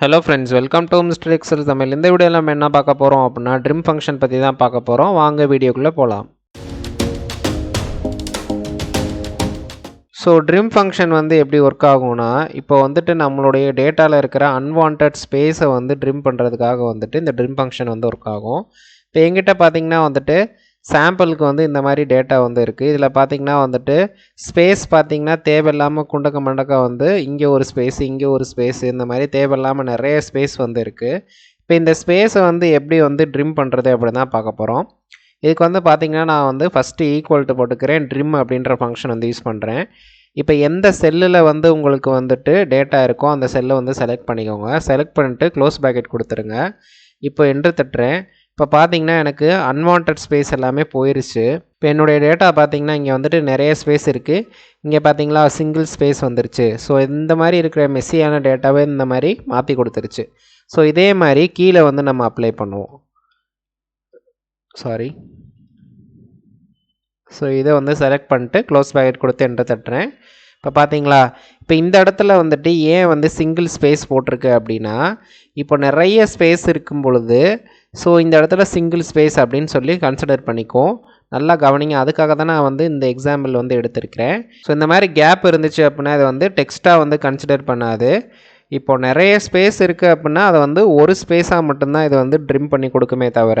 Hello friends welcome to mister Excel Tamil இந்த வீடியோவில் நம்ம என்ன பார்க்க போகிறோம் அப்படின்னா ட்ரிம் ஃபங்க்ஷன் பற்றி தான் பார்க்க போகிறோம் வாங்க வீடியோக்குள்ளே போகலாம் ஸோ ட்ரிம் ஃபங்க்ஷன் வந்து எப்படி ஒர்க் ஆகும்னா இப்போ வந்துட்டு நம்மளுடைய டேட்டாவில் இருக்கிற அன்வான்ட் ஸ்பேஸை வந்து ட்ரிம் பண்ணுறதுக்காக வந்துட்டு இந்த ட்ரிம் ஃபங்க்ஷன் வந்து ஒர்க் ஆகும். இப்போ எங்கிட்ட பார்த்தீங்கன்னா வந்துட்டு சாம்பிளுக்கு வந்து இந்த மாதிரி டேட்டா வந்து இருக்குது இதில் பார்த்தீங்கன்னா வந்துட்டு ஸ்பேஸ் பார்த்தீங்கன்னா தேவையில்லாமல் குண்டக்க மண்டக்க வந்து இங்கே ஒரு ஸ்பேஸ் இங்கே ஒரு ஸ்பேஸ் இந்த மாதிரி தேவையில்லாமல் நிறைய ஸ்பேஸ் வந்து இருக்குது இப்போ இந்த ஸ்பேஸை வந்து எப்படி வந்து ட்ரிம் பண்ணுறது அப்படின்னு தான் பார்க்க போகிறோம் இதுக்கு வந்து பார்த்திங்கன்னா நான் வந்து ஃபஸ்ட்டு ஈக்குவல்ட்டு போட்டுக்கிறேன். ட்ரிம் அப்படின்ற ஃபங்க்ஷன் வந்து யூஸ் பண்ணுறேன் இப்போ எந்த செல்லில் வந்து உங்களுக்கு வந்துட்டு டேட்டா இருக்கோ அந்த செல்லை வந்து செலக்ட் பண்ணிக்கோங்க. செலக்ட் பண்ணிட்டு க்ளோஸ் பேக்கெட் கொடுத்துருங்க. இப்போ என்ட்ரு தட்டுறேன். இப்போ பார்த்தீங்கன்னா எனக்கு அன்வான்ட் ஸ்பேஸ் எல்லாமே போயிருச்சு. இப்போ என்னுடைய டேட்டா பார்த்தீங்கன்னா இங்கே வந்துட்டு நிறைய ஸ்பேஸ் இருக்குது இங்கே பார்த்தீங்களா சிங்கிள் ஸ்பேஸ் வந்துருச்சு. ஸோ இந்த மாதிரி இருக்கிற மெஸ்ஸியான டேட்டாவே இந்த மாதிரி மாற்றி கொடுத்துருச்சு. ஸோ இதே மாதிரி கீழே வந்து நம்ம அப்ளை பண்ணுவோம். சாரி ஸோ இதை வந்து செலக்ட் பண்ணிட்டு க்ளோஸ் பேக்கெட் கொடுத்து என்ட்ரு தட்டுறேன். இப்போ பார்த்தீங்களா இப்போ இந்த இடத்துல வந்துட்டு ஏன் வந்து சிங்கிள் ஸ்பேஸ் போட்டிருக்கு அப்படின்னா இப்போ நிறைய ஸ்பேஸ் இருக்கும் பொழுது ஸோ இந்த இடத்துல சிங்கிள் ஸ்பேஸ் அப்படின்னு சொல்லி கன்சிடர் பண்ணிக்கும் நல்லா கவனிங்க. அதுக்காக தான் நான் வந்து இந்த எக்ஸாம்பிள் வந்து எடுத்திருக்கிறேன். ஸோ இந்த மாதிரி கேப் இருந்துச்சு அப்படின்னா அதை வந்து டெக்ஸ்ட்டாக வந்து கன்சிடர் பண்ணாது. இப்போ நிறைய ஸ்பேஸ் இருக்குது அப்படின்னா அதை வந்து ஒரு ஸ்பேஸாக மட்டும்தான் இதை வந்து ட்ரிம் பண்ணி கொடுக்குமே தவிர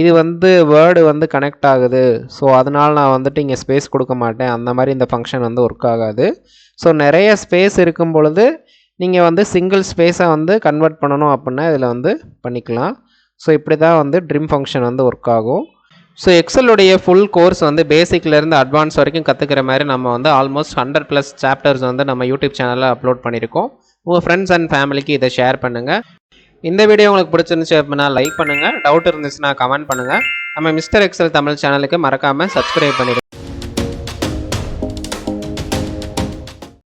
இது வந்து வேர்டு வந்து கனெக்ட் ஆகுது. ஸோ அதனால் நான் வந்துட்டு இங்கே ஸ்பேஸ் கொடுக்க மாட்டேன். அந்த மாதிரி இந்த ஃபங்க்ஷன் வந்து ஒர்க் ஆகாது. ஸோ நிறைய ஸ்பேஸ் இருக்கும் பொழுது நீங்கள் வந்து சிங்கிள் ஸ்பேஸாக வந்து கன்வெர்ட் பண்ணணும் அப்படின்னா இதில் வந்து பண்ணிக்கலாம். ஸோ இப்படி தான் வந்து ட்ரிம் ஃபங்க்ஷன் வந்து ஒர்க் ஆகும். ஸோ எக்ஸலுடைய ஃபுல் கோர்ஸ் வந்து பேசிக்லேருந்து அட்வான்ஸ் வரைக்கும் கற்றுக்கிற மாதிரி நம்ம வந்து ஆல்மோஸ்ட் ஹண்ட்ரட் ப்ளஸ் சாப்டர்ஸ் வந்து நம்ம யூடியூப் சேனலில் அப்லோட் பண்ணியிருக்கோம். உங்கள் ஃப்ரெண்ட்ஸ் அண்ட் ஃபேமிலிக்கு இதை ஷேர் பண்ணுங்கள் இந்த வீடியோ உங்களுக்கு பிடிச்சிருந்துச்சு அப்படின்னா லைக் பண்ணுங்கள் டவுட் இருந்துச்சுன்னா கமெண்ட் பண்ணுங்கள் நம்ம மிஸ்டர் எக்ஸல் தமிழ் சேனலுக்கு மறக்காமல் சப்ஸ்கிரைப் பண்ணிடுங்க.